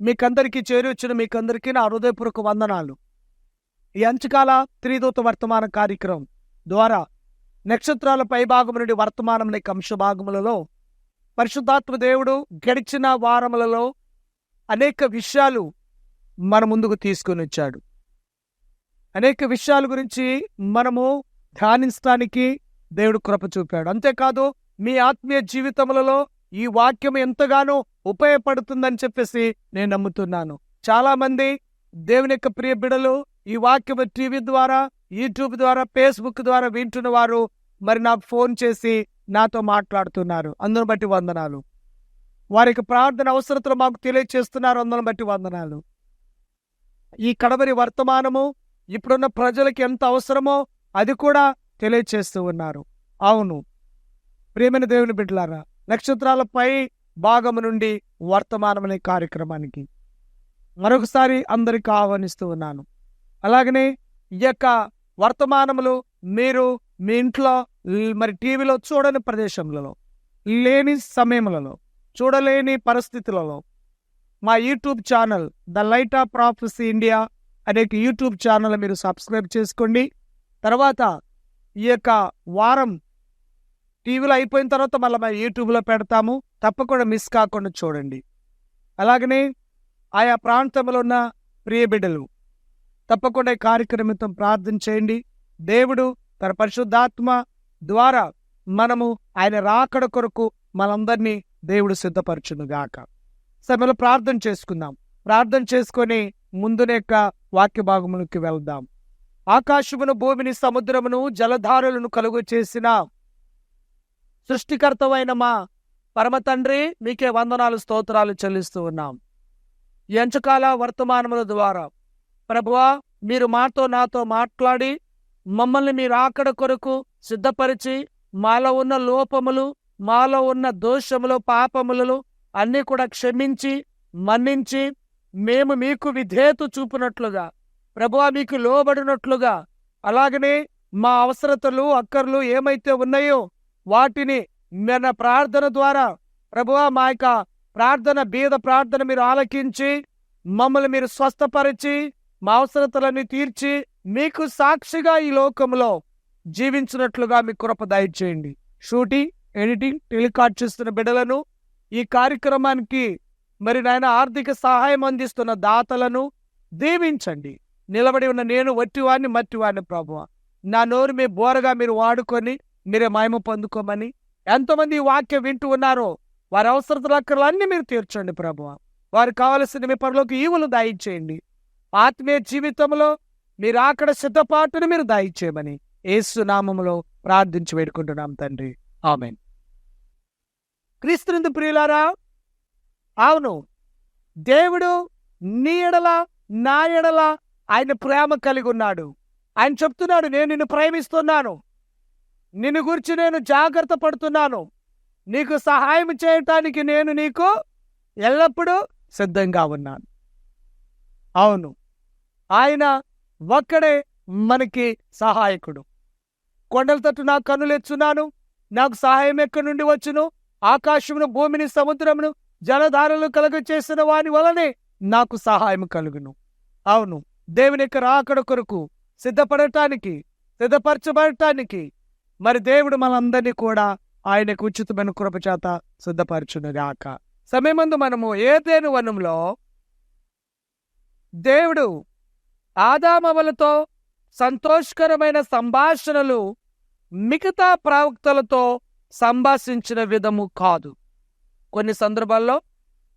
మీకందరికీ చేరొచ్చిన మీకందరికీ నా హృదయపూర్వక వందనాలు. ఈ అంచకాల త్రిదూత వర్తమాన కార్యక్రమం ద్వారా నక్షత్రాల పైభాగం నుండి వర్తమానం లేక అంశభాగములలో పరిశుద్ధాత్మ దేవుడు గడిచిన వారములలో అనేక విషయాలు మన ముందుకు తీసుకొని వచ్చాడు. అనేక విషయాల గురించి మనము ధ్యానించడానికి దేవుడు కృప చూపాడు. అంతేకాదు మీ ఆత్మీయ జీవితములలో ఈ వాక్యం ఎంతగానో ఉపయోగపడుతుందని చెప్పేసి నేను నమ్ముతున్నాను. చాలా మంది దేవుని యొక్క ప్రియ బిడలు ఈ వాక్యం టీవీ ద్వారా యూట్యూబ్ ద్వారా ఫేస్బుక్ ద్వారా వింటున్న వారు మరి నాకు ఫోన్ చేసి నాతో మాట్లాడుతున్నారు. అందును బట్టి వందనాలు. వారికి ప్రార్థన అవసరతలు మాకు తెలియచేస్తున్నారు. అందును బట్టి వందనాలు. ఈ కడవరి వర్తమానము ఇప్పుడున్న ప్రజలకు ఎంత అవసరమో అది కూడా తెలియచేస్తూ ఉన్నారు. అవును. ప్రేమైన దేవుని బిడ్డలారా నక్షత్రాలపై భాగము నుండి వర్తమానం అనే కార్యక్రమానికి మరొకసారి అందరికి ఆహ్వానిస్తూ ఉన్నాను. అలాగనే ఈ యొక్క వర్తమానములు మీరు మీ ఇంట్లో మరి టీవీలో చూడని ప్రదేశములలో లేని సమయములలో చూడలేని పరిస్థితులలో మా YouTube channel the light of prophets India అనే యూట్యూబ్ ఛానల్ మీరు సబ్స్క్రైబ్ చేసుకోండి. తర్వాత ఈ యొక్క వారం టీవీలో అయిపోయిన తర్వాత మళ్ళీ మేము యూట్యూబ్లో పెడతాము. తప్పకుండా మిస్ కాకుండా చూడండి. అలాగనే ఆయా ప్రాంతంలో ఉన్న ప్రియబిడ్డలు తప్పకుండా ఈ కార్యక్రమంతో ప్రార్థన చేయండి. దేవుడు తన పరిశుద్ధాత్మ ద్వారా మనము ఆయన రాకడ కొరకు మనందరినీ దేవుడు సిద్ధపరచునుగాక. సమయంలో ప్రార్థన చేసుకుందాం. ప్రార్థన చేసుకొని ముందునే వాక్య భాగములకి వెళ్దాం. ఆకాశమును భూమిని సముద్రమును జలధారులను కలుగు చేసిన సృష్టికర్తమైన మా పరమతండ్రి మీకే వందనాలు స్తోత్రాలు చెల్లిస్తూ ఉన్నాం. ఎంచకాల వర్తమానముల ద్వారా ప్రభువా మీరు మాతో నాతో మాట్లాడి మమ్మల్ని మీరు ఆకడ కొరకు సిద్ధపరిచి మాలో ఉన్న లోపములు మాలో ఉన్న దోషములు పాపములు అన్నీ కూడా క్షమించి మన్నించి మేము మీకు విధేయత చూపునట్లుగా ప్రభువా మీకు లోబడినట్లుగా అలాగనే మా అవసరతలు అక్కర్లు ఏమైతే ఉన్నాయో వాటిని మన ప్రార్థన ద్వారా ప్రభువా మా యొక్క ప్రార్థన బీద ప్రార్థన మీరు ఆలకించి మమ్మల్ని మీరు స్వస్థపరిచి మా అవసరతలన్నీ తీర్చి మీకు సాక్షిగా ఈ లోకంలో జీవించినట్లుగా మీ కృప దయచేయండి. షూటింగ్ ఎడిటింగ్ టెలికాస్ట్ చేస్తున్న బిడ్డలను ఈ కార్యక్రమానికి మరి నాయన ఆర్థిక సహాయం అందిస్తున్న దాతలను దీవించండి. నిలబడి ఉన్న నేను వట్టివాడిని మట్టివాడిని ప్రభువ. నా నోరు మీ బోరగా మీరు వాడుకొని మీరే మాయము పొందుకోమని ఎంతమంది వాక్యం వింటూ ఉన్నారో వారి అవసరతల అక్కర్లన్నీ మీరు తీర్చండి ప్రభువ వారు కావలసిన మీ పనులకు ఈవులు దాయించేయండి. ఆత్మీయ జీవితంలో మీరు అక్కడ సిద్ధపాటును మీరు దాయిచ్చేయమని యేసు నామములో ప్రార్థించి వేడుకుంటున్నాం తండ్రి. ఆమెన్. క్రీస్తునందు ప్రియులారా అవును దేవుడు నీ ఎడల నా ఎడల ఆయన ప్రేమ కలిగి ఉన్నాడు. ఆయన చెప్తున్నాడు నేను నిన్ను ప్రేమిస్తున్నాను. నిన్ను గురించి నేను జాగ్రత్త పడుతున్నాను. నీకు సహాయం చేయటానికి నేను నీకు ఎల్లప్పుడూ సిద్ధంగా ఉన్నాను. అవును ఆయన ఒక్కడే మనకి సహాయకుడు. కొండల తట్టు నా కన్నులెచ్చున్నాను నాకు సహాయం ఎక్కడి నుండి వచ్చును? ఆకాశమును భూమిని సముద్రమును జలధారలు కలుగ చేసిన వాని వలనే నాకు సహాయం కలుగును. అవును దేవుని యొక్క రాకడ కొరకు సిద్ధపడటానికి సిద్ధపరచబడటానికి మరి దేవుడు మనందరినీ కూడా ఆయనకు ఉచితమైన కృపచేత సిద్ధపరచునుగాక సమయమందు మనము ఏదేను వనంలో దేవుడు ఆదామవలతో సంతోషకరమైన సంభాషణలు మిగతా ప్రవక్తలతో సంభాషించిన విధము కాదు. కొన్ని సందర్భాల్లో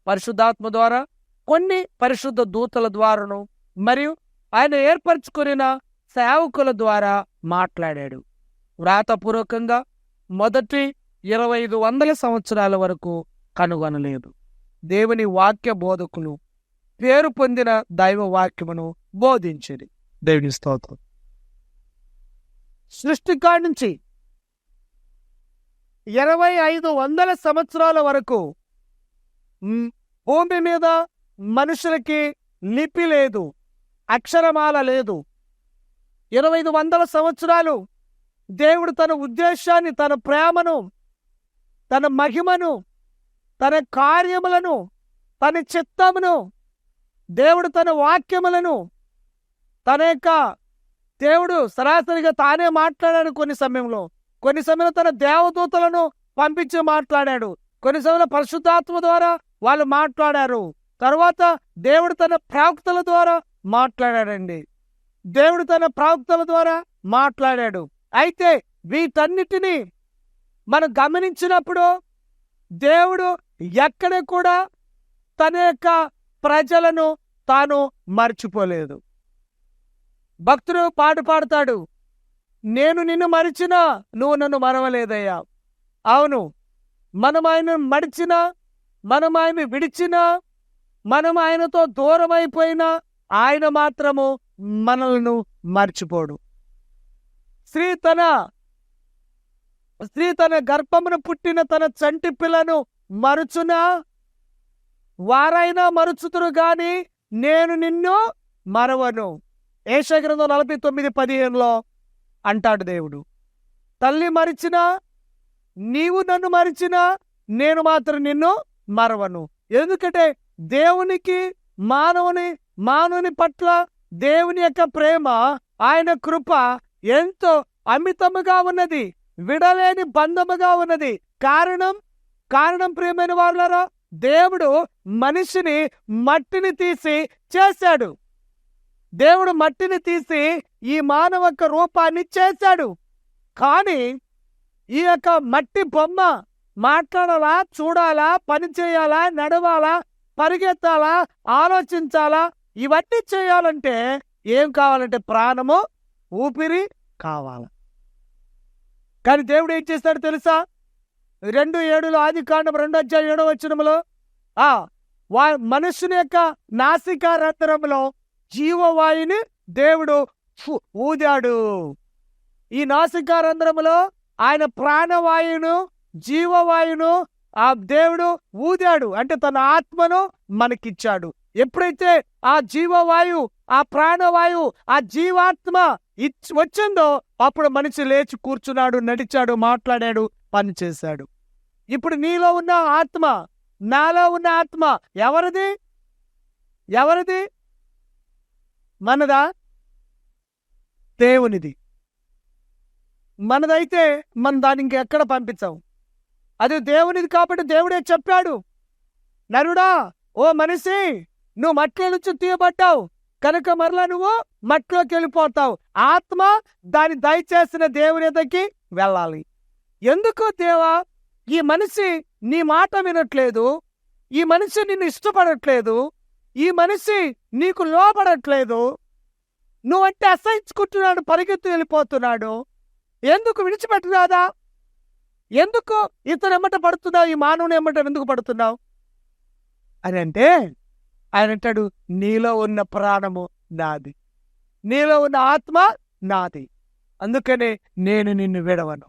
పరిశుద్ధాత్మ ద్వారా కొన్ని పరిశుద్ధ దూతల ద్వారాను మరియు ఆయన ఏర్పరచుకున్న సేవకుల ద్వారా మాట్లాడాడు. వ్రాతపూర్వకంగా మొదటి ఇరవై ఐదు వందల సంవత్సరాల వరకు కనుగొనలేదు. దేవుని వాక్య బోధకులు పేరు పొందిన దైవ వాక్యమును బోధించింది దేవుని స్తోత్రం. సృష్టికాడి నుంచి ఇరవై ఐదు వందల సంవత్సరాల వరకు భూమి మీద మనుషులకి లిపి లేదు అక్షరమాల లేదు. ఇరవై ఐదు వందల సంవత్సరాలు దేవుడు తన ఉద్దేశాన్ని తన ప్రేమను తన మహిమను తన కార్యములను తన చిత్తమును దేవుడు తన వాక్యములను తన యొక్క దేవుడు సరాసరిగా తానే మాట్లాడాడు కొన్ని సమయంలో. కొన్ని సమయంలో తన దేవదూతలను పంపించి మాట్లాడాడు. కొన్ని సమయంలో పరిశుద్ధాత్మ ద్వారా వాళ్ళు మాట్లాడారు. తర్వాత దేవుడు తన ప్రవక్తల ద్వారా మాట్లాడాడండి. దేవుడు తన ప్రవక్తల ద్వారా మాట్లాడాడు. అయితే వీటన్నిటినీ మనం గమనించినప్పుడు దేవుడు ఎక్కడ కూడా తన యొక్క ప్రజలను తాను మర్చిపోలేదు. భక్తుడు పాట పాడతాడు నేను నిన్ను మరిచినా నువ్వు నన్ను మరవలేదయ్యా. అవును మనం ఆయన మడిచినా మనం ఆయన విడిచినా మనం ఆయనతో దూరం అయిపోయినా ఆయన మాత్రము మనలను మర్చిపోడు. స్త్రీ తన స్త్రీ తన గర్భమును పుట్టిన తన చంటి పిల్లను మరుచునా? వారైనా మరుచుతురు గాని నేను నిన్ను మరవను. ఏషగ్రంథం నలభై తొమ్మిది పదిహేనులో అంటాడు దేవుడు. తల్లి మరిచినా? నీవు నన్ను మరిచినా? నేను మాత్రం నిన్ను మరవను. ఎందుకంటే దేవునికి మానవుని మానవుని పట్ల దేవుని యొక్క ప్రేమ ఆయన కృప ఎంతో అమితముగా ఉన్నది విడలేని బంధముగా ఉన్నది. కారణం? కారణం ప్రియమైన వాళ్ళరా దేవుడు మనిషిని మట్టిని తీసి చేశాడు. దేవుడు మట్టిని తీసి ఈ మానవ రూపాన్ని చేశాడు. కానీ ఈ యొక్క మట్టి బొమ్మ మాట్లాడాలా చూడాలా పని చేయాలా నడవాలా పరిగెత్తాలా ఆలోచించాలా ఇవన్నీ చేయాలంటే ఏం కావాలంటే ప్రాణము ఊపిరి కావాల. కానీ దేవుడు ఏం చేస్తాడు తెలుసా? రెండు ఏడులో ఆది కాండం రెండు అధ్యాయం ఏడో వచ్చినములో ఆ వా మనుషుని యొక్క నాసికా రంధ్రంలో జీవవాయుని దేవుడు ఫు ఊదాడు. ఈ నాసికా రంధ్రములో ఆయన ప్రాణవాయును జీవవాయును ఆ దేవుడు ఊదాడు. అంటే తన ఆత్మను మనకిచ్చాడు. ఎప్పుడైతే ఆ జీవవాయు ఆ ప్రాణవాయు ఆ జీవాత్మ ఇచ్ వచ్చిందో అప్పుడు మనిషి లేచి కూర్చున్నాడు నడిచాడు మాట్లాడాడు పని చేశాడు. ఇప్పుడు నీలో ఉన్న ఆత్మ నాలో ఉన్న ఆత్మ ఎవరిది? ఎవరిది? మనదా? దేవునిది. మనదైతే మనం దాన్ని ఇంకెక్కడ పంపించాం? అది దేవునిది కాబట్టి దేవుడే చెప్పాడు. నరుడా ఓ మనిషి నువ్వు మట్టిలో నుంచి తీయబడ్డావు. కనుక మరలా నువ్వు మట్టిలోకి వెళ్ళిపోతావు. ఆత్మ దాని దయచేసిన దేవుని వెళ్ళాలి. ఎందుకు దేవా ఈ మనిషి నీ మాట వినట్లేదు ఈ మనిషి నిన్ను ఇష్టపడట్లేదు ఈ మనిషి నీకు లోపడట్లేదు నువ్వంటే అసహించుకుంటున్నాడు పరిగెత్తు వెళ్ళిపోతున్నాడు. ఎందుకు విడిచిపెట్టరాదా? ఎందుకు ఇతను ఎమ్మట పడుతున్నావు ఈ మానవుని ఎమ్మట ఎందుకు పడుతున్నావు? అని అంటే ఆయన అంటాడు నీలో ఉన్న ప్రాణము నాది. నీలో ఉన్న ఆత్మ నాది. అందుకనే నేను నిన్ను విడవను.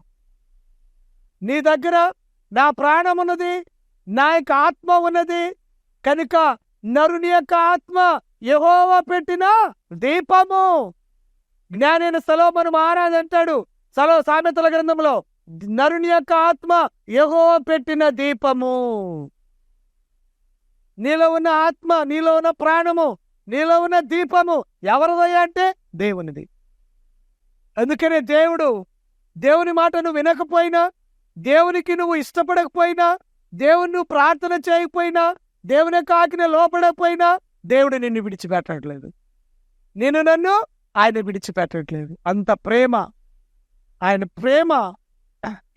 నీ దగ్గర నా ప్రాణం ఉన్నది నా యొక్క ఆత్మ ఉన్నది. కనుక నరుని యొక్క ఆత్మ యెహోవా పెట్టిన దీపము. జ్ఞానైన సలోమను మహారాజ్ అంటాడు సలో సామెతల గ్రంథంలో నరుని యొక్క ఆత్మ యెహోవా పెట్టిన దీపము. నీలో ఉన్న ఆత్మ నీలో ఉన్న ప్రాణము నీలో ఉన్న దీపము ఎవరిదయ్యా అంటే దేవునిది. అందుకనే దేవుడు దేవుని మాట నువ్వు వినకపోయినా దేవునికి నువ్వు ఇష్టపడకపోయినా దేవుని నువ్వు ప్రార్థన చేయకపోయినా దేవుని యొక్క ఆజ్ఞ లోపడకపోయినా దేవుడు నిన్ను విడిచిపెట్టట్లేదు. నేను నన్ను ఆయన విడిచిపెట్టట్లేదు. అంత ప్రేమ. ఆయన ప్రేమ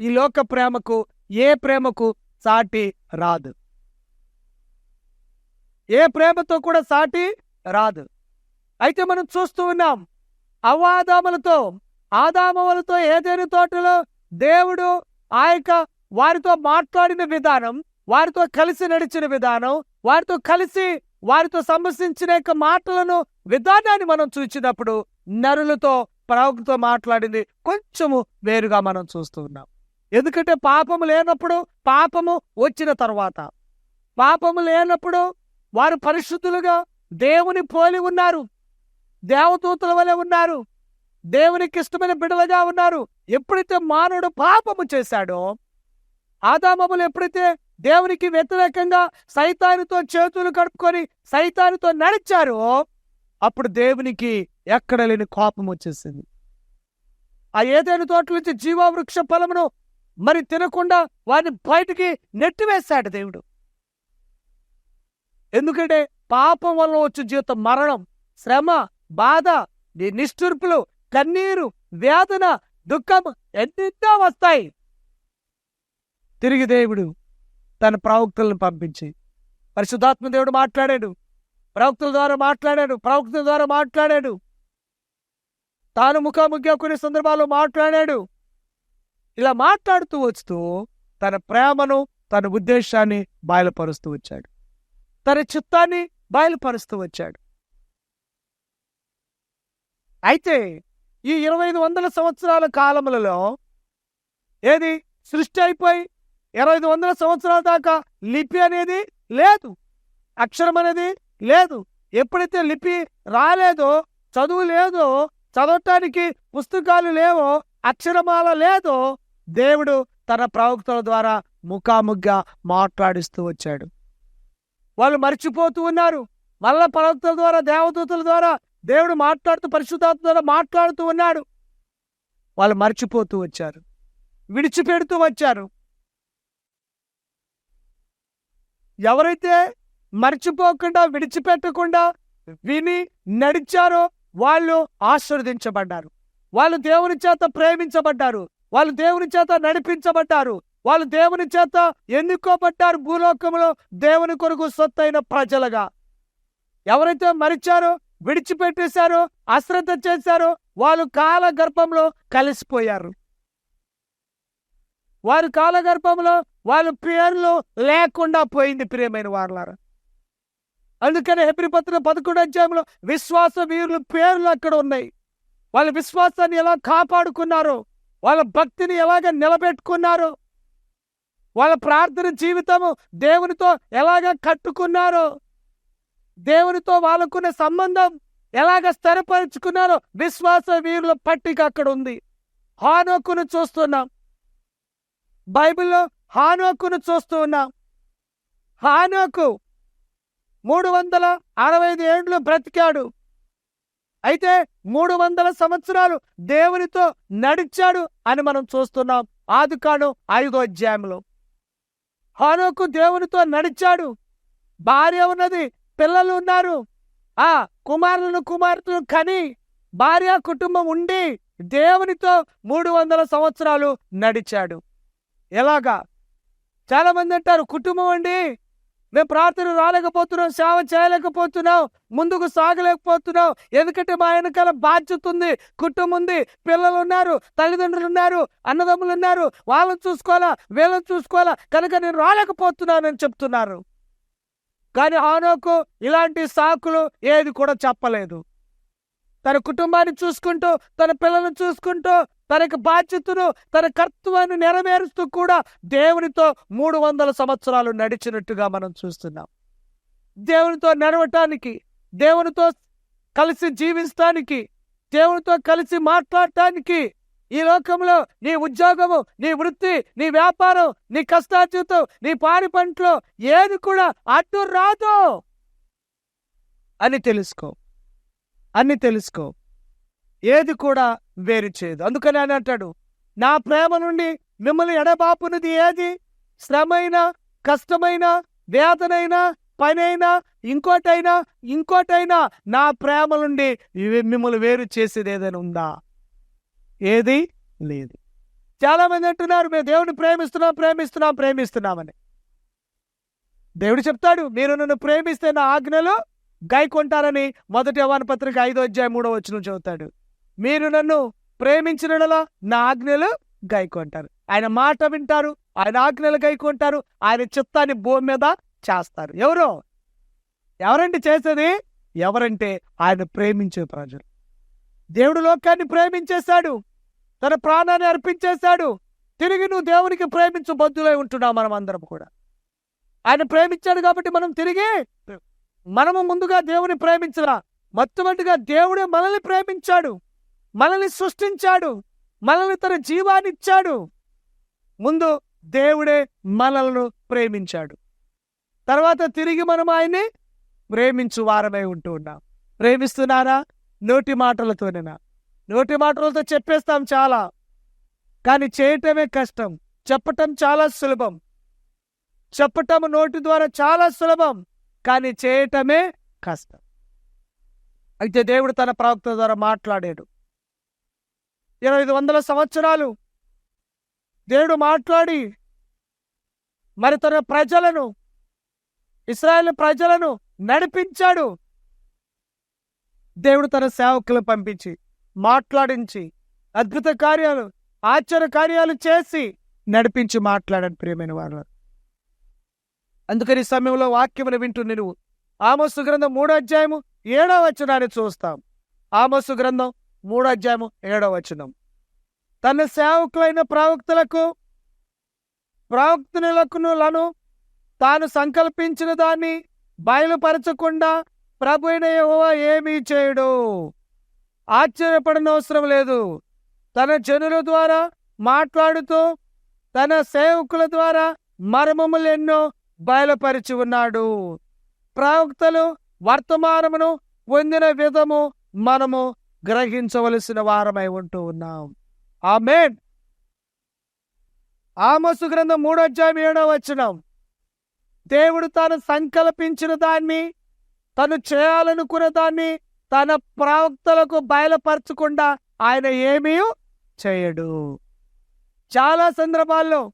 ఈ లోక ప్రేమకు ఏ ప్రేమకు సాటి రాదు. ఏ ప్రేమతో కూడా సాటి రాదు. అయితే మనం చూస్తూ ఉన్నాం అవాదాములతో ఆదామములతో ఏదైనా తోటలో దేవుడు ఆ యొక్క వారితో మాట్లాడిన విధానం వారితో కలిసి నడిచిన విధానం వారితో కలిసి వారితో సంభాషించిన యొక్క మాటలను విధానాన్ని మనం చూసినప్పుడు నరులతో ప్రవక్తతో మాట్లాడింది కొంచెము వేరుగా మనం చూస్తూ ఉన్నాం. ఎందుకంటే పాపము లేనప్పుడు పాపము వచ్చిన తర్వాత పాపము లేనప్పుడు వారు పరిశుద్ధులుగా దేవుని పోలి ఉన్నారు. దేవదూతల వలె ఉన్నారు. దేవునికి ఇష్టమైన బిడలుగా ఉన్నారు. ఎప్పుడైతే మానవుడు పాపము చేశాడో ఆదామములు ఎప్పుడైతే దేవునికి వ్యతిరేకంగా సైతానుతో చేతులు కడుపుకొని సైతానుతో నడిచారో అప్పుడు దేవునికి ఎక్కడ లేని కోపం వచ్చేసింది. ఆ ఏదైనా తోట నుంచి జీవావృక్ష ఫలమును మరి తినకుండా వారిని బయటికి నెట్టివేశాడు దేవుడు. ఎందుకంటే పాపం వల్ల వచ్చే జీవితం మరణం శ్రమ బాధ నీ నిష్ఠుర్పులు కన్నీరు వేదన దుఃఖం ఎన్నెన్నో వస్తాయి. తిరిగి దేవుడు తన ప్రవక్తలను పంపించి పరిశుద్ధాత్మ దేవుడు మాట్లాడాడు ప్రవక్తల ద్వారా మాట్లాడాడు ప్రవక్తల ద్వారా మాట్లాడాడు. తాను ముఖాముఖిగా కొన్ని సందర్భాల్లో మాట్లాడాడు. ఇలా మాట్లాడుతూ వస్తూ తన ప్రేమను తన ఉద్దేశాన్ని బయలుపరుస్తూ వచ్చాడు. తన చిత్తాన్ని బయలుపరుస్తూ వచ్చాడు. అయితే ఈ ఇరవై ఐదు వందల సంవత్సరాల కాలములలో ఏది సృష్టి అయిపోయి ఇరవై ఐదు వందల సంవత్సరాల దాకా లిపి అనేది లేదు. అక్షరం అనేది లేదు. ఎప్పుడైతే లిపి రాలేదో చదువు లేదో చదవటానికి పుస్తకాలు లేవో అక్షరమాల లేదో దేవుడు తన ప్రవక్తల ద్వారా ముఖాముఖిగా మాట్లాడిస్తూ వచ్చాడు. వాళ్ళు మర్చిపోతూ ఉన్నారు. మళ్ళా ప్రవక్తల ద్వారా దేవదూతల ద్వారా దేవుడు మాట్లాడుతూ పరిశుద్ధాత్మ ద్వారా మాట్లాడుతూ ఉన్నాడు. వాళ్ళు మర్చిపోతూ వచ్చారు. విడిచిపెడుతూ వచ్చారు. ఎవరైతే మర్చిపోకుండా విడిచిపెట్టకుండా విని నడిచారో వాళ్ళు ఆశీర్వదించబడ్డారు. వాళ్ళు దేవుని చేత ప్రేమించబడ్డారు. వాళ్ళు దేవుని చేత నడిపించబడ్డారు. వాళ్ళు దేవుని చేత ఎన్నుకోబడ్డారు భూలోకంలో దేవుని కొరకు సొత్తైన ప్రజలుగా. ఎవరైతే మరిచారో విడిచిపెట్టేశారో అశ్రద్ధ చేశారో వాళ్ళు కాల గర్భంలో కలిసిపోయారు. వారి కాలగర్భంలో వాళ్ళ పేర్లు లేకుండా పోయింది ప్రియమైన వారులారా. అందుకని హెబ్రిపత్ర పదకొండు అధ్యాయంలో విశ్వాస వీరుల పేర్లు అక్కడ ఉన్నాయి. వాళ్ళ విశ్వాసాన్ని ఎలా కాపాడుకున్నారో వాళ్ళ భక్తిని ఎలాగ నిలబెట్టుకున్నారో వాళ్ళ ప్రార్థన జీవితము దేవునితో ఎలాగ కట్టుకున్నారో దేవునితో వాళ్ళకున్న సంబంధం ఎలాగ స్థిరపరుచుకున్నారో విశ్వాస వీరుల పట్టిక అక్కడ ఉంది. హానోకును చూస్తున్నాం. బైబిల్లో హానోకును చూస్తూ ఉన్నాం. హానోకు మూడు వందల అరవై ఐదు ఏండ్లు బ్రతికాడు. అయితే మూడు వందల సంవత్సరాలు దేవునితో నడిచాడు అని మనం చూస్తున్నాం. ఆదుకాను ఐదో అధ్యాయంలో. హానోకు దేవునితో నడిచాడు. భార్య ఉన్నది పిల్లలు ఉన్నారు. ఆ కుమారులను కుమార్తెను కని భార్య కుటుంబం ఉండి దేవునితో మూడు వందల సంవత్సరాలు నడిచాడు. ఎలాగా? చాలా మంది అంటారు కుటుంబం అండి మేము ప్రార్థన రాలేకపోతున్నాం సేవ చేయలేకపోతున్నాం ముందుకు సాగలేకపోతున్నాం. ఎందుకంటే మా వెనకాల బాధ్యత ఉంది కుటుంబం ఉంది పిల్లలు ఉన్నారు తల్లిదండ్రులు ఉన్నారు అన్నదమ్ములు ఉన్నారు. వాళ్ళని చూసుకోవాలా వీళ్ళని చూసుకోవాలా? కనుక నేను రాలేకపోతున్నానని చెప్తున్నారు. కానీ ఆనోకు ఇలాంటి సాకులు ఏది కూడా చెప్పలేదు. తన కుటుంబాన్ని చూసుకుంటూ తన పిల్లలను చూసుకుంటూ తనకి బాధ్యతను తన కర్తవ్యాన్ని నెరవేరుస్తూ కూడా దేవునితో మూడు వందల సంవత్సరాలు నడిచినట్టుగా మనం చూస్తున్నాం. దేవునితో నడవటానికి దేవునితో కలిసి జీవించటానికి దేవునితో కలిసి మాట్లాడటానికి ఈ లోకంలో నీ ఉద్యోగము నీ వృత్తి నీ వ్యాపారం నీ కష్టార్జితం నీ పాడి పంటలో ఏది కూడా అడ్డు రాదు అని తెలుసుకో. అన్ని తెలుసుకో. ఏది కూడా వేరు చేయదు. అందుకని ఆయన అంటాడు నా ప్రేమ నుండి మిమ్మల్ని ఎడబాపునది ఏది? శ్రమైనా కష్టమైన వేదనైనా పనైనా ఇంకోటైనా ఇంకోటైనా నా ప్రేమ నుండి మిమ్మల్ని వేరు చేసేది ఏదైనా ఉందా? ఏది లేదు. చాలా మంది అంటున్నారు మేము దేవుని ప్రేమిస్తున్నాం ప్రేమిస్తున్నాం ప్రేమిస్తున్నామని. దేవుడు చెప్తాడు మీరు నన్ను ప్రేమిస్తే నా ఆజ్ఞలు గైకొంటారని మొదటి యవ్వాన పత్రిక ఐదో అధ్యాయం మూడో వచ్చిన చెబుతాడు మీరు నన్ను ప్రేమించినలో నా ఆజ్ఞలు గైకొంటారు. ఆయన మాట వింటారు ఆయన ఆజ్ఞలు గైకొంటారు ఆయన చిత్తాన్ని భూమి మీద చేస్తారు. ఎవరో? ఎవరండి చేసేది? ఎవరంటే ఆయన ప్రేమించే ప్రజలు. దేవుడు లోకాన్ని ప్రేమించేశాడు. తన ప్రాణాన్ని అర్పించేశాడు. తిరిగి నువ్వు దేవునికి ప్రేమించు బద్దులై ఉంటున్నావు మనం అందరం కూడా. ఆయన ప్రేమించాడు కాబట్టి మనం తిరిగి మనము ముందుగా దేవుని ప్రేమించరా మొట్టమొదటిగా దేవుడే మనల్ని ప్రేమించాడు మనల్ని సృష్టించాడు మనల్ని తన జీవాన్ని ఇచ్చాడు. ముందు దేవుడే మనలను ప్రేమించాడు. తర్వాత తిరిగి మనం ఆయన్ని ప్రేమించు వారమై ఉంటూ ఉన్నాం. ప్రేమిస్తున్నారా? నోటి మాటలతోనేనా? నోటి మాటలతో చెప్పేస్తాం చాలా. కానీ చేయటమే కష్టం. చెప్పటం చాలా సులభం. చెప్పటం నోటి ద్వారా చాలా సులభం. కానీ చేయటమే కష్టం. అయితే దేవుడు తన ప్రవక్త ద్వారా మాట్లాడాడు. ఇరవై ఐదు వందల సంవత్సరాలు దేవుడు మాట్లాడి మరి తన ప్రజలను ఇస్రాయేల్ ప్రజలను నడిపించాడు. దేవుడు తన సేవకులను పంపించి మాట్లాడించి అద్భుత కార్యాలు ఆశ్చర్య కార్యాలు చేసి నడిపించి మాట్లాడాడు ప్రియమైన వారు అందుకని సమయంలో వాక్యమును వింటుంది నువ్వు ఆమస్సు గ్రంథం మూడో అధ్యాయము ఏడో వచనాన్ని చూస్తాం. ఆమస్సు గ్రంథం మూడో అధ్యాయము ఏడో వచనం. తన సేవకులైన ప్రవక్తలకు ప్రవక్తనులకును తాను సంకల్పించిన దాన్ని బయలుపరచకుండా ప్రభు అయిన ఏమీ చేయడు. ఆశ్చర్యపడనవసరం లేదు. తన జనుల ద్వారా మాట్లాడుతూ తన సేవకుల ద్వారా మర్మములు ఎన్నో బయలుపరిచి ఉన్నాడు. ప్రవక్తలు వర్తమానమును పొందిన విధము మనము గ్రహించవలసిన వారమై ఉంటూ ఉన్నాం. ఆమేన్. ఆమసు గ్రంథం మూడో అధ్యాయం ఏడో వచనం. దేవుడు తాను సంకల్పించిన దాన్ని తను చేయాలనుకున్న దాన్ని తన ప్రవక్తలకు బయలుపరచకుండా ఆయన ఏమీ చేయడు. చాలా సందర్భాల్లో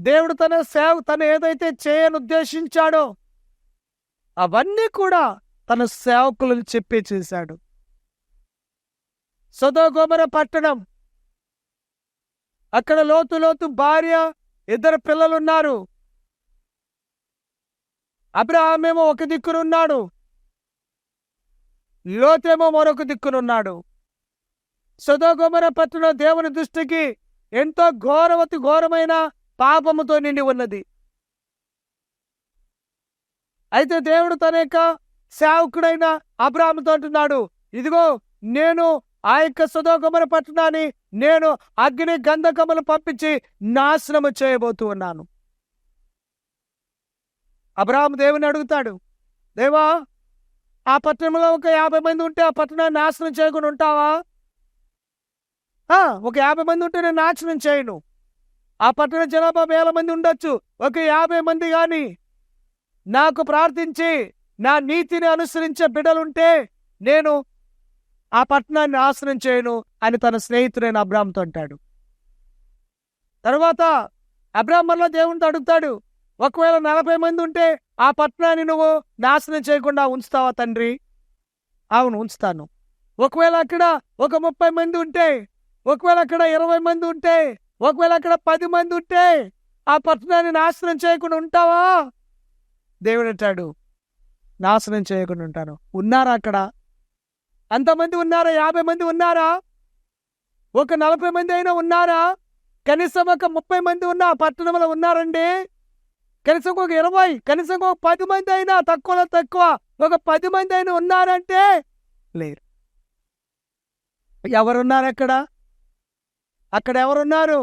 దేవుడు తన సేవ తను ఏదైతే చేయని ఉద్దేశించాడో అవన్నీ కూడా తన సేవకులను చెప్పే చేశాడు. సదోగోమర పట్టణం. అక్కడ లోతు లోతు భార్య ఇద్దరు పిల్లలున్నారు. అబ్రహామేమో ఒక దిక్కునున్నాడు. లోతేమో మరొక దిక్కునున్నాడు. సదోగోమర పట్టణం దేవుని దృష్టికి ఎంతో ఘోరవతి ఘోరమైన పాపముతో నిండి ఉన్నది. అయితే దేవుడు తన యొక్క సేవకుడైన అబ్రాహ్మతో అంటున్నాడు ఇదిగో నేను ఆ యొక్క సుధోగమన పట్టణాన్ని నేను అగ్ని గంధకములు పంపించి నాశనము చేయబోతూ ఉన్నాను. అబ్రాహం దేవుని అడుగుతాడు దేవా ఆ పట్టణంలో ఒక యాభై మంది ఉంటే ఆ పట్టణాన్ని నాశనం చేయకుండా ఉంటావా? ఆ, ఒక యాభై మంది ఉంటే నేను నాశనం చేయను. ఆ పట్టణ జనాభా వేల మంది ఉండొచ్చు. ఒక యాభై మంది గాని. నాకు ప్రార్థించి నా నీతిని అనుసరించే బిడ్డలుంటే నేను ఆ పట్టణాన్ని నాశనం చేయను అని తన స్నేహితుడైన అబ్రామ్తో అంటాడు. తర్వాత అబ్రాహ్మంలో దేవునితో అడుగుతాడు ఒకవేళ నలభై మంది ఉంటే ఆ పట్టణాన్ని నువ్వు నాశనం చేయకుండా ఉంచుతావా తండ్రి? అవును ఉంచుతాను. ఒకవేళ అక్కడ ఒక ముప్పై మంది ఉంటే ఒకవేళ అక్కడ ఇరవై మంది ఉంటే ఒకవేళ అక్కడ పది మంది ఉంటే ఆ పట్టణాన్ని నాశనం చేయకుండా ఉంటావా? దేవుడు అంటాడు నాశనం చేయకుండా ఉంటాను. ఉన్నారా అక్కడ? అంతమంది ఉన్నారా? యాభై మంది ఉన్నారా? ఒక నలభై మంది అయినా ఉన్నారా? కనీసం ఒక ముప్పై మంది ఉన్న ఆ పట్టణంలో ఉన్నారండి? కనీసం ఒక ఇరవై కనీసం ఒక పది మంది అయినా తక్కువలో తక్కువ ఒక పది మంది అయినా ఉన్నారంటే? లేరు. ఎవరున్నారు అక్కడ? అక్కడ ఎవరున్నారు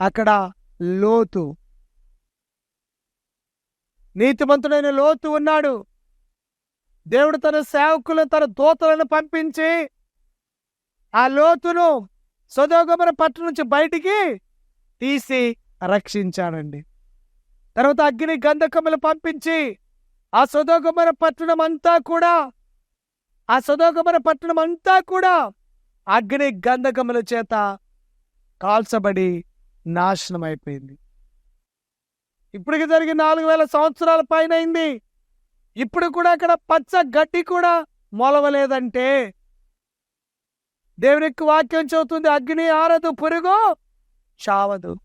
అక్కడ లోతు. నీతిమంతుడైన లోతు ఉన్నాడు. దేవుడు తన సేవకులు తన దూతలను పంపించి ఆ లోతును సదోగమన పట్టణం నుంచి బయటికి తీసి రక్షించాడండి. తర్వాత అగ్ని గంధకములు పంపించి ఆ సదోగమన పట్టణం అంతా కూడా ఆ సదోగమన పట్టణం అంతా కూడా అగ్ని గంధకముల చేత కాల్చబడి నాశనం అయిపోయింది ఇప్పటికి జరిగి నాలుగు వేల సంవత్సరాల పైన అయింది ఇప్పుడు కూడా అక్కడ పచ్చ గడ్డి కూడా మొలవలేదంటే దేవునికి వాక్యం చెబుతుంది అగ్ని ఆరదు పురుగు చావదు.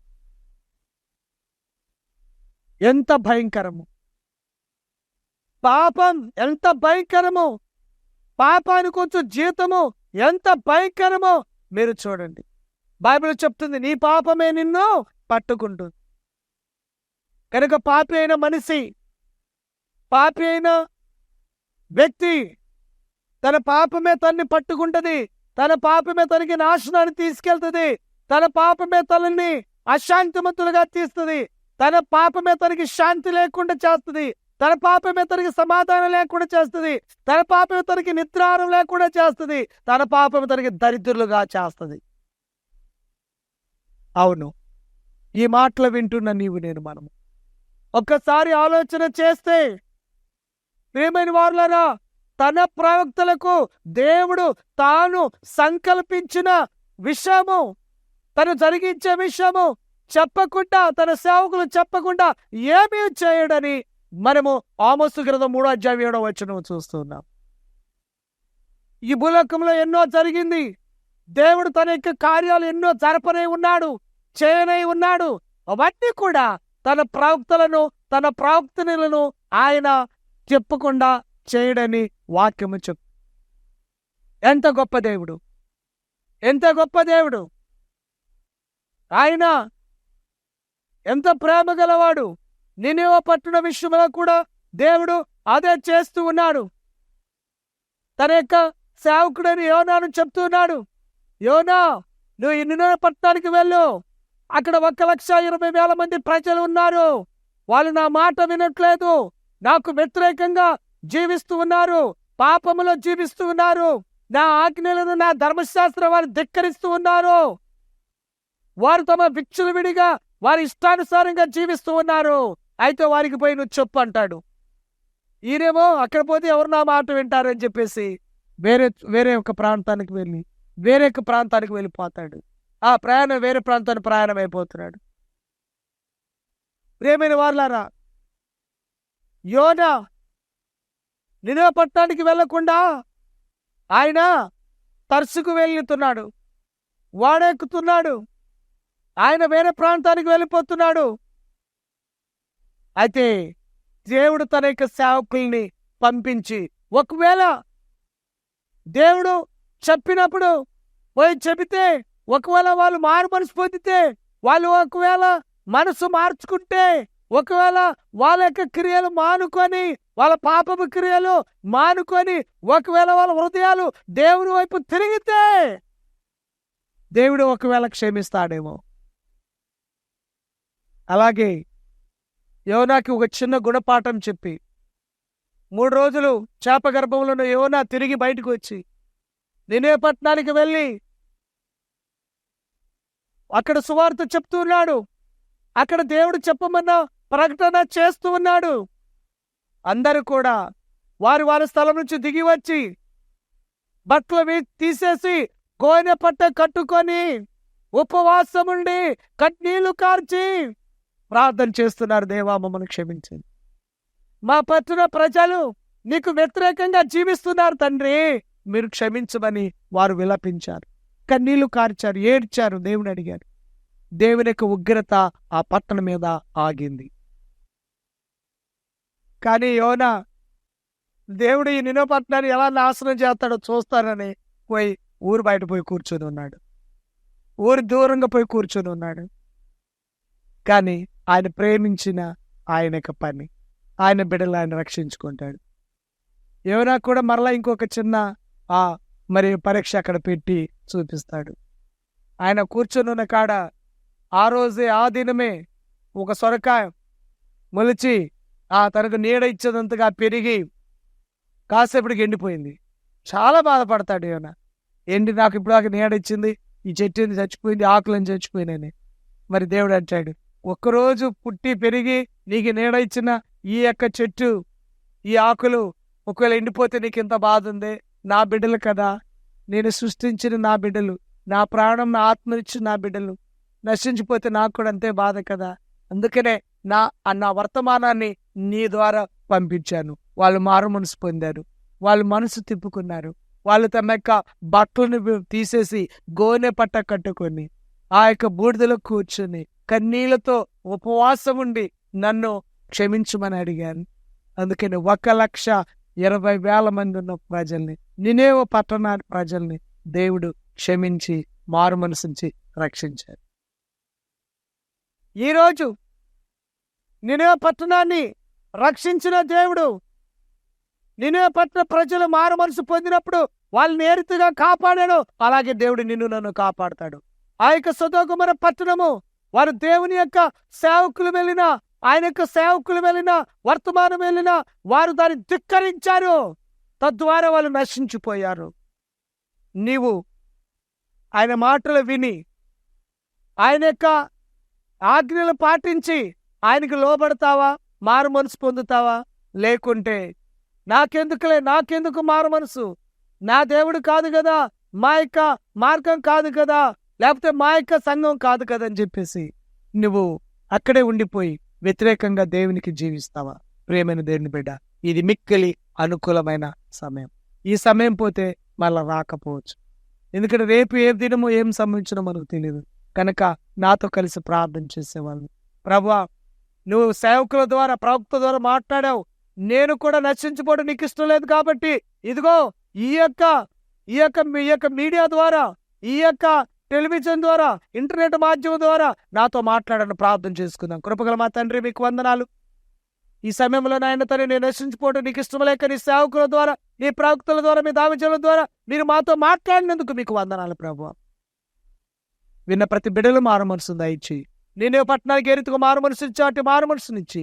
ఎంత భయంకరము. పాపం ఎంత భయంకరమో. పాపానికి కొంచెం జీతము. ఎంత భయంకరమో మీరు చూడండి. బైబిల్ చెప్తుంది నీ పాపమే నిన్ను పట్టుకుంటుంది. కనుక పాపి అయిన మనిషి పాపి అయిన వ్యక్తి తన పాపమే తన్ని పట్టుకుంటది తన పాపమే తనకి నాశనాన్ని తీసుకెళ్తుంది తన పాపమే తనని అశాంతిమంతులుగా తీస్తుంది తన పాపమే తనకి శాంతి లేకుండా చేస్తుంది తన పాపమే ఇతనికి సమాధానం లేకుండా చేస్తుంది. తన పాపమే ఇతనికి నిద్రారం లేకుండా చేస్తుంది. తన పాపమే ఇతనికి దరిద్రులుగా చేస్తుంది. అవును. ఈ మాటలు వింటున్న నీవు నేను మనము. ఒక్కసారి ఆలోచన చేస్తే ప్రేమైన వారులరా తన ప్రవక్తలకు దేవుడు తాను సంకల్పించిన విషయము తను జరిగించే విషయము చెప్పకుండా తన సేవకులు చెప్పకుండా ఏమీ చేయడని మనము ఆమోసు గ్రంథం మూడో అధ్యాయం ఏడో వచ్చిన చూస్తున్నాం ఈ భూలోకంలో ఎన్నో జరిగింది. దేవుడు తన యొక్క కార్యాలు ఎన్నో జరపనై ఉన్నాడు చేయనై ఉన్నాడు. అవన్నీ కూడా తన ప్రవక్తలను తన ప్రవక్తలను ఆయన చెప్పకుండా చేయడని వాక్యము చెప్పు ఎంత గొప్ప దేవుడు. ఎంత గొప్ప దేవుడు. ఆయన ఎంత ప్రేమ గలవాడు. నినేవ పట్టణ విషయంలో కూడా దేవుడు అదే చేస్తూ ఉన్నాడు. తన యొక్క సేవకుడని యోనాను చెప్తున్నాడు యోనా నువ్వు ఈ నినేవ పట్టణానికి వెళ్ళు. అక్కడ ఒక లక్ష ఇరవై వేల మంది ప్రజలు ఉన్నారు. వాళ్ళు నా మాట వినట్లేదు. నాకు వ్యతిరేకంగా జీవిస్తూ ఉన్నారు. పాపములో జీవిస్తూ ఉన్నారు. నా ఆజ్ఞలను నా ధర్మశాస్త్రం వారు ధిక్కరిస్తూ ఉన్నారు. వారు తమ విచ్చులు విడిగా వారి ఇష్టానుసారంగా జీవిస్తూ ఉన్నారు. అయితే వారికి పోయి నువ్వు చెప్పు అంటాడు. ఈయనేమో అక్కడ పోతే ఎవరు నా మాట వింటారని చెప్పేసి వేరే వేరే ఒక ప్రాంతానికి వెళ్ళి వేరే ఒక ప్రాంతానికి వెళ్ళిపోతాడు. ఆ ప్రయాణం వేరే ప్రాంతానికి ప్రయాణం అయిపోతున్నాడు. ప్రేమైన వాళ్ళారా యోన నినవ పట్టణానికి వెళ్ళకుండా ఆయన తరచుకు వెళ్తున్నాడు వాడెక్కుతున్నాడు. ఆయన వేరే ప్రాంతానికి వెళ్ళిపోతున్నాడు. అయితే దేవుడు తన యొక్క సేవకుల్ని పంపించి ఒకవేళ దేవుడు చెప్పినప్పుడు పోయి చెబితే ఒకవేళ వాళ్ళు మారు మనసు పొందితే వాళ్ళు ఒకవేళ మనసు మార్చుకుంటే ఒకవేళ వాళ్ళ యొక్క క్రియలు మానుకొని వాళ్ళ పాపపు క్రియలు మానుకొని ఒకవేళ వాళ్ళ హృదయాలు దేవుని వైపు తిరిగితే దేవుడు ఒకవేళ క్షమిస్తాడేమో. అలాగే యోనాకి ఒక చిన్న గుణపాఠం చెప్పి మూడు రోజులు చేప గర్భంలో యోనా తిరిగి బయటకు వచ్చి నినే పట్టణానికి వెళ్ళి అక్కడ సువార్త చెప్తూ ఉన్నాడు. అక్కడ దేవుడు చెప్పమన్న ప్రకటన చేస్తూ ఉన్నాడు. అందరూ కూడా వారి వారి స్థలం నుంచి దిగి వచ్చి బట్టలు తీసేసి గోనె పట్ట కట్టుకొని ఉపవాసముండి కట్నీళ్ళు కార్చి ప్రార్థన చేస్తున్నారు దేవా మమ్మల్ని క్షమించండి మా పట్టణ ప్రజలు నీకు వ్యతిరేకంగా జీవిస్తున్నారు తండ్రి. మీరు క్షమించమని వారు విలపించారు. కన్నీళ్ళు కార్చారు ఏడ్చారు దేవుని అడిగారు. దేవుని యొక్క ఉగ్రత ఆ పట్టణం మీద ఆగింది. కానీ యోన దేవుడు ఈ నినో పట్టణాన్ని ఎలా నాశనం చేస్తాడో చూస్తానని పోయి ఊరు బయట పోయి కూర్చొని ఉన్నాడు. ఊరు దూరంగా పోయి కూర్చొని ఉన్నాడు. కానీ ఆయన ప్రేమించిన ఆయన యొక్క పని. ఆయన బిడ్డలు ఆయన రక్షించుకుంటాడు. యోనా కూడా మరలా ఇంకొక చిన్న ఆ మరి పరీక్ష అక్కడ పెట్టి చూపిస్తాడు. ఆయన కూర్చొనున్న కాడ ఆ రోజే ఆ దినమే ఒక సొరకాయ మొలిచి ఆ తనకు నీడ ఇచ్చేదంతగా పెరిగి కాసేపటికి ఎండిపోయింది. చాలా బాధపడతాడు ఏమైనా ఎండి నాకు ఇప్పుడు దాకా నీడ ఇచ్చింది ఈ చెట్టు చచ్చిపోయింది ఆకులను చచ్చిపోయినాయని. మరి దేవుడు అంటాడు ఒక్కరోజు పుట్టి పెరిగి నీకు నీడ ఇచ్చిన ఈ యొక్క చెట్టు ఈ ఆకులు ఒకవేళ ఎండిపోతే నీకు ఇంత బాధ ఉంది? నా బిడ్డలు కదా. నేను సృష్టించిన నా బిడ్డలు. నా ప్రాణం నా ఆత్మనిచ్చి నా బిడ్డలు. నశించిపోతే నాకు కూడా అంతే బాధ కదా. అందుకనే నా అన్న నా వర్తమానాన్ని నీ ద్వారా పంపించాను. వాళ్ళు మారు మనసు పొందారు. వాళ్ళు మనసు తిప్పుకున్నారు. వాళ్ళు తమ యొక్క బట్టలను తీసేసి గోనె పట్ట కట్టుకొని ఆ యొక్క బూడిదలో కూర్చుని కన్నీళ్ళతో ఉపవాసం ఉండి నన్ను క్షమించమని అడిగాను. అందుకని ఒక లక్ష ఇరవై వేల మంది ఉన్న ప్రజల్ని నినేవ పట్టణాన్ని ప్రజల్ని దేవుడు క్షమించి మారు మనసుంచి రక్షించారు ఈరోజు నినేవ పట్టణాన్ని రక్షించిన దేవుడు నినేవ పట్టణ ప్రజలు మారు మనసు పొందినప్పుడు వాళ్ళు నేరుతుగా కాపాడాడు అలాగే దేవుడు నిన్ను నన్ను కాపాడతాడు. ఆ యొక్క సుధోగుమర పట్టణము వారు దేవుని యొక్క సేవకులు వెళ్ళినా ఆయన యొక్క సేవకులు వెళ్ళినా వర్తమానం వెళ్ళినా వారు దాన్ని ధిక్కరించారు. తద్వారా వాళ్ళు నశించిపోయారు. నీవు ఆయన మాటలు విని ఆయన యొక్క ఆజ్ఞలు పాటించి ఆయనకు లోబడతావా మారు మనసు పొందుతావా? లేకుంటే నాకెందుకులే నాకెందుకు మారు మనసు? నా దేవుడు కాదు కదా మా యొక్క మార్గం కాదు కదా లేకపోతే మా యొక్క సంఘం కాదు కదని చెప్పేసి నువ్వు అక్కడే ఉండిపోయి వ్యతిరేకంగా దేవునికి జీవిస్తావా? ప్రేమైన దేవుని బిడ్డ ఇది మిక్కిలి అనుకూలమైన సమయం. ఈ సమయం పోతే మళ్ళా రాకపోవచ్చు. ఎందుకంటే రేపు ఏ దినము ఏం సంభవించినో మనకు తెలియదు కనుక నాతో కలిసి ప్రార్థన చేసేవాళ్ళు. ప్రభా నువ్వు సేవకుల ద్వారా ప్రవక్త ద్వారా మాట్లాడావు. నేను కూడా నశించిపోవడం నీకు ఇష్టం లేదు కాబట్టి ఇదిగో ఈ యొక్క ఈ యొక్క ఈ యొక్క మీడియా ద్వారా ఈ యొక్క టెలివిజన్ ద్వారా ఇంటర్నెట్ మాధ్యమం ద్వారా నాతో మాట్లాడని ప్రార్థన చేసుకుందాం. కృపగల మా తండ్రి మీకు వందనాలు. ఈ సమయంలో నాయన తను నేను నశించిపోవడం నీకు ఇష్టం లేక నీ సేవకుల ద్వారా నీ ప్రవక్తల ద్వారా మీ దావిజల ద్వారా మీరు మాతో మాట్లాడినందుకు మీకు వందనాలు ప్రభు విన్న ప్రతి బిడలు మారు మనసు దయచి నేనే పట్టణానికి ఏరితకు మారు మనసు ఇచ్చి అటు మారు మనసునిచ్చి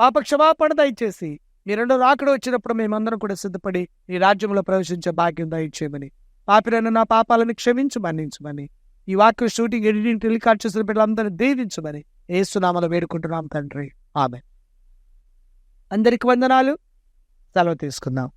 పాప క్షమాపణ దయచేసి మీ రెండు రాకడ వచ్చినప్పుడు మేమందరం కూడా సిద్ధపడి ఈ రాజ్యంలో ప్రవేశించే భాగ్యం దయచేయమని. పాపిరన్న నా పాపాలను క్షమించు మన్నించమని ఈ వాక్య షూటింగ్ ఎడిటింగ్ టెలికాస్ట్ చేసిన బిడ్డలందరినీ దీవించమని ఏసునామలు వేడుకుంటున్నాం తండ్రి. ఆమె అందరికి వందనాలు. సెలవు తీసుకుందాం.